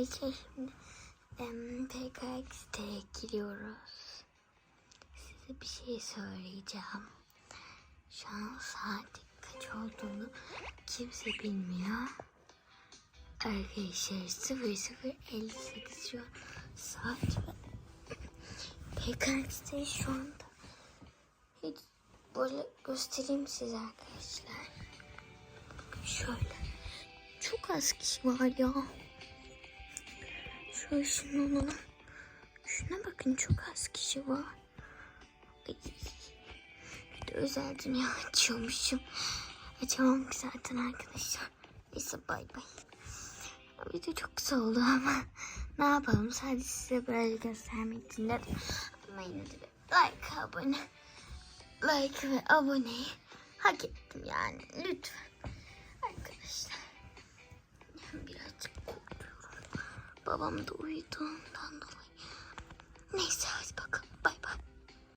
Arkadaşlar şimdi em, PKX'de giriyoruz. Size bir şey söyleyeceğim. Şu an saat kaç olduğunu kimse bilmiyor. Arkadaşlar 0058 şu an saat. PKX'de şu anda. Hiç böyle göstereyim size arkadaşlar. Şöyle. Çok az kişi var ya. Şöyle şunu. Şuna bakın çok az kişi var. Ay. Bir de özel dünya açıyormuşum. Açamam ki zaten arkadaşlar. Neyse bay bay. Video çok kısa oldu ama ne yapalım sadece size böyle göstermek için dedim. Ama yine de like abone like ve aboneyi hak ettim yani lütfen arkadaşlar. Babam da uyuduğundan dolayı. Neyse.